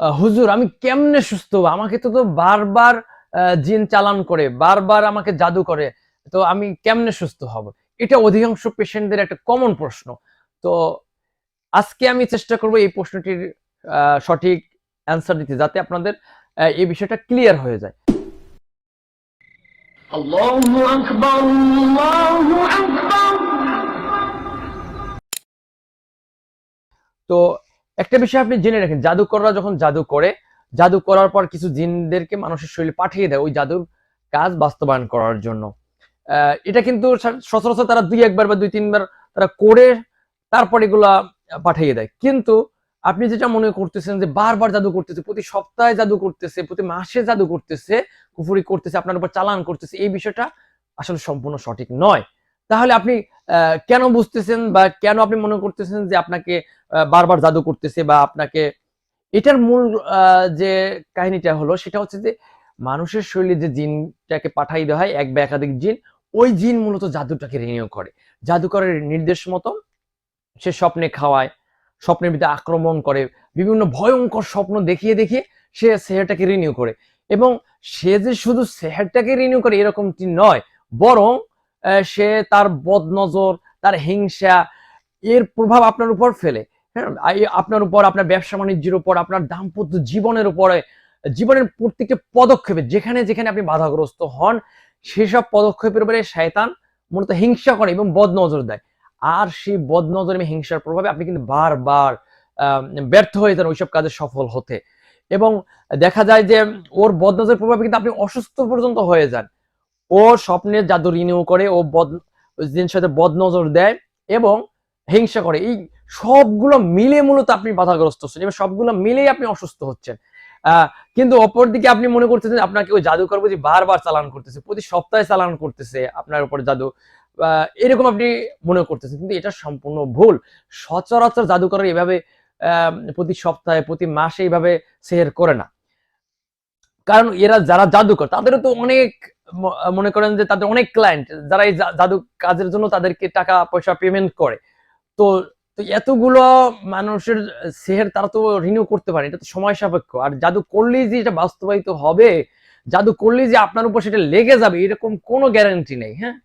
হুজুর আমি কেমনে সুস্থ আমাকে তো তো বারবার জিন চালান করে বারবার আমাকে জাদু করে তো আমি কেমনে সুস্থ হব? এটা অধিকাংশ পেশেন্টদের একটা কমন প্রশ্ন। তো আজকে আমি চেষ্টা করব এই প্রশ্নটির সঠিক অ্যান্সার দিতে যাতে আপনাদের এই বিষয়টা ক্লিয়ার হয়ে যায়। তো একটা বিষয় আপনি জেনে রাখেন, জাদুকররা যখন জাদু করে, জাদু করার পর কিছু জিনদেরকে মানুষের শরীরে পাঠিয়ে দেয় ওই জাদুর কাজ বাস্তবায়ন করার জন্য। এটা কিন্তু সচরাচর তারা দুই একবার বা দুই তিনবার তারা করে তারপর এগুলা পাঠিয়ে দেয়। কিন্তু আপনি যেটা মনে করতেছেন যে বারবার জাদু করতেছে, প্রতি সপ্তাহে জাদু করতেছে, প্রতি মাসে জাদু করতেছে, কুফুরি করতেছে, আপনার উপর চালান করতেছে, এই বিষয়টা আসলে সম্পূর্ণ সঠিক নয়। তাহলে আপনি কেন বুঝতেছেন বা কেন আপনি মনে করতেছেন যে আপনাকে বারবার জাদু করতেছে বা আপনাকে, এটার মূল যে কাহিনীটা হলো সেটা হচ্ছে যে মানুষের শরীরে যে জিনটাকে পাঠাই দেওয়া হয়, এক বা একাধিক জিন, ওই জিন মূলত জাদুটাকে রিনিউ করে। জাদুকরের নির্দেশ মতো সে স্বপ্নে খাওয়ায়, স্বপ্নের ভিতরে আক্রমণ করে, বিভিন্ন ভয়ঙ্কর স্বপ্ন দেখিয়ে দেখিয়ে সে সেহেরটাকে রিনিউ করে। এবং সে যে শুধু সেহেরটাকে রিনিউ করে এরকমটি নয়, বরং সে তার বদনজর, তার হিংসা, এর প্রভাব আপনার উপর ফেলে। হ্যাঁ আপনার উপর, আপনার ব্যবসা বাণিজ্যের উপর, আপনার দাম্পত্য জীবনের উপরে, জীবনের প্রত্যেকটা পদক্ষেপে, যেখানে যেখানে আপনি বাধাগ্রস্ত হন, সেসব পদক্ষেপের উপরে শয়তান মূলত হিংসা করে এবং বদনজর দেয়। আর সেই বদনজর এবং হিংসার প্রভাবে আপনি কিন্তু বারবার ব্যর্থ হয়ে যান ওইসব কাজে সফল হতে। এবং দেখা যায় যে, ওর বদনজরের প্রভাবে কিন্তু আপনি অসুস্থ পর্যন্ত হয়ে যান। ও স্বপ্নের জাদু রিনিউ করে, ও বদ, জিনিসের সাথে বদনজর দেয় এবং হিংসা করে। এই সবগুলো মিলে মূলত আপনি বাধাগ্রস্ত হচ্ছেন। এবং সবগুলো মিলেই আপনি অসুস্থ হচ্ছেন। কিন্তু অপরদিকে আপনি মনে করতেছেন, আপনাকে ওই জাদুকর বুঝি বারবার চালান করতেছে, প্রতি সপ্তাহে চালান করতেছে আপনার উপর জাদু। এরকম আপনি মনে করতেছেন, কিন্তু এটা সম্পূর্ণ ভুল। সচরাচর জাদুকর এভাবে প্রতি সপ্তাহে, প্রতি মাসে এইভাবে সেহের করে না। কারণ এরা যারা জাদুকর, তাদেরও তো অনেক মনে করেন যে তাদের অনেক ক্লায়েন্ট যারা এই জাদু কাজের জন্য তাদেরকে টাকা পয়সা পেমেন্ট করে। তো এতগুলো মানুষের সেহের তারা তো রিনিউ করতে পারে, এটা তো সময় সাপেক্ষ। আর জাদু করলেই যে এটা বাস্তবায়িত হবে, জাদু করলেই যে আপনার উপর সেটা লেগে যাবে, এরকম কোনো গ্যারান্টি নেই হ্যাঁ?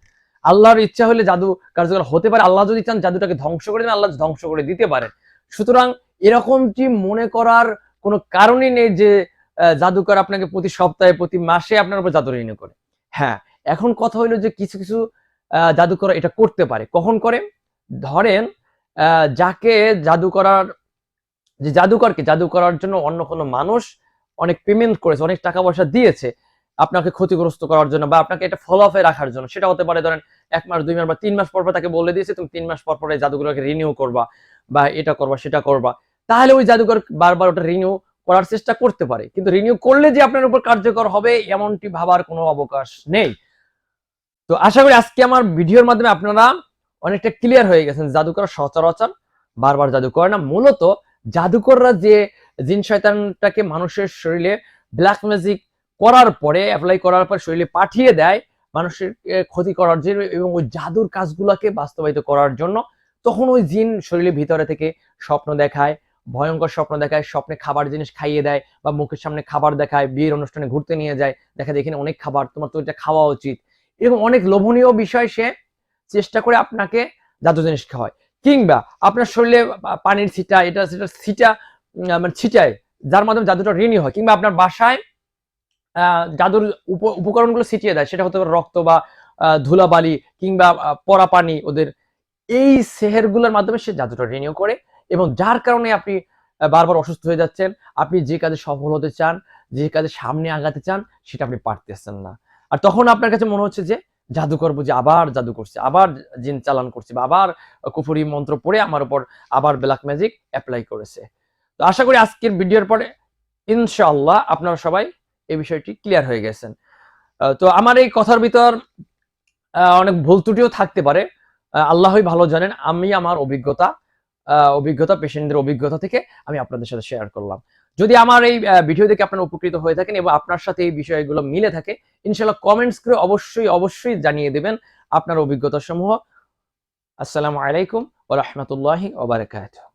আল্লাহর ইচ্ছা হলে জাদু কার্যকর হতে পারে। আল্লাহ যদি চান জাদুটাকে ধ্বংস করে দেন, আল্লাহ ধ্বংস করে দিতে পারে। সুতরাং এরকমটি মনে করার কোনো কারণই নেই যে জাদুকর আপনাকে প্রতি সপ্তাহে, প্রতি মাসে আপনার উপর জাদু রিনিউ করে। হ্যাঁ এখন কথা হইল যে কিছু কিছু জাদুকর এটা করতে পারে। কখন করে? ধরেন যাকে জাদু করার যে জাদুকরকে জাদু করার জন্য অন্য কোনো মানুষ অনেক পেমেন্ট করেছে, অনেক টাকা পয়সা দিয়েছে, আপনাকে ক্ষতিগ্রস্ত করার জন্য বা আপনাকে এটা ফলো আপে রাখার জন্য, সেটা হতে পারে ধরেন এক মাস, দুই মাস বা তিন মাস পর পর তাকে বলে দিয়েছে, তুমি তিন মাস পর পরে জাদুগুলোকে রিনিউ করবা বা এটা করবা, সেটা করবা। তাহলে ওই জাদুকর বারবার ওটা রিনিউ করার চেষ্টা করতে পারে, কিন্তু রিনিউ করলে যে আপনার উপর কার্যকর হবে এমনটি ভাবার কোনো অবকাশ নেই। তো আশা করি আজকে আমার ভিডিওর মাধ্যমে আপনারা অনেকটা ক্লিয়ার হয়ে গেছেন জাদুকর সচরাচর, বারবার জাদু করে না, মূলত জাদুকররা যে জিন শয়তানটাকে মানুষের শরীরে ব্ল্যাক ম্যাজিক করার পরে অ্যাপ্লাই করার পর শরীরে পাঠিয়ে দেয় মানুষের ক্ষতি করার জন্য এবং ওই জাদুর কাজগুলোকে বাস্তবায়িত করার জন্য, তখন ওই জিন শরীরের ভিতরে থেকে স্বপ্ন দেখায় ভয়ঙ্কর স্বপ্ন দেখায়, স্বপ্নে খাবার জিনিস খাইয়ে দেয় বা মুখের সামনে খাবার দেখায়, বিয়ের অনুষ্ঠানে ঘুরতে নিয়ে যায়, দেখা যায় এখানে অনেক খাবার, তোমার তো এটা খাওয়া উচিত। এরকম অনেক লোভনীয় বিষয় সে চেষ্টা করে আপনাকে জাদু জিনিস খাওয়ায়। কিংবা আপনার শরীরে পানির ছিটা, এটা সেটা ছিটা মানে ছিটায়, যার মাধ্যমে জাদুটা ঋণী হয়। কিংবা আপনার বাসায় জাদুর উপ- উপকরণগুলো ছিটিয়ে দেয়, সেটা হতে পারে রক্ত বা ধুলাবালি কিংবা পরা পানি ওদের। এই সেহেরগুলোর মাধ্যমে সে জাদুটা রিনিউ করে এবং যার কারণে আপনি বারবার অসুস্থ হয়ে যাচ্ছেন, আপনি যে কাজে সফল হতে চান, যে কাজে সামনে আগাতে চান, সেটা আপনি পারতেছেন না। আর তখন আপনার কাছে মনে হচ্ছে যে, জাদুকর বুঝি আবার জাদু করছে, আবার জিন চালান করছে বা আবার কুফুরি মন্ত্র পড়ে আমার উপর আবার ব্ল্যাক ম্যাজিক অ্যাপ্লাই করেছে। তো আশা করি আজকের ভিডিওর পরে, ইনশাআল্লাহ আপনারা সবাই এই বিষয়টি ক্লিয়ার হয়ে গেছেন। তো আমার এই কথার ভিতর অনেক ভুল ত্রুটিও থাকতে পারে। আল্লাহই ভালো জানেন, আমি আমার অভিজ্ঞতা অভিজ্ঞতা পেশেন্টদের অভিজ্ঞতা থেকে আমি আপনাদের সাথে শেয়ার করলাম। যদি আমার এই ভিডিও দেখে আপনারা উপকৃত হয়ে থাকেন এবং আপনার সাথে এই বিষয়গুলো মিলে থাকে ইনশাল্লাহ কমেন্টস করে অবশ্যই অবশ্যই জানিয়ে দেবেন আপনার অভিজ্ঞতা সমূহ আসসালামু আলাইকুম ও রাহমাতুল্লাহি ওয়া বারাকাতুহু।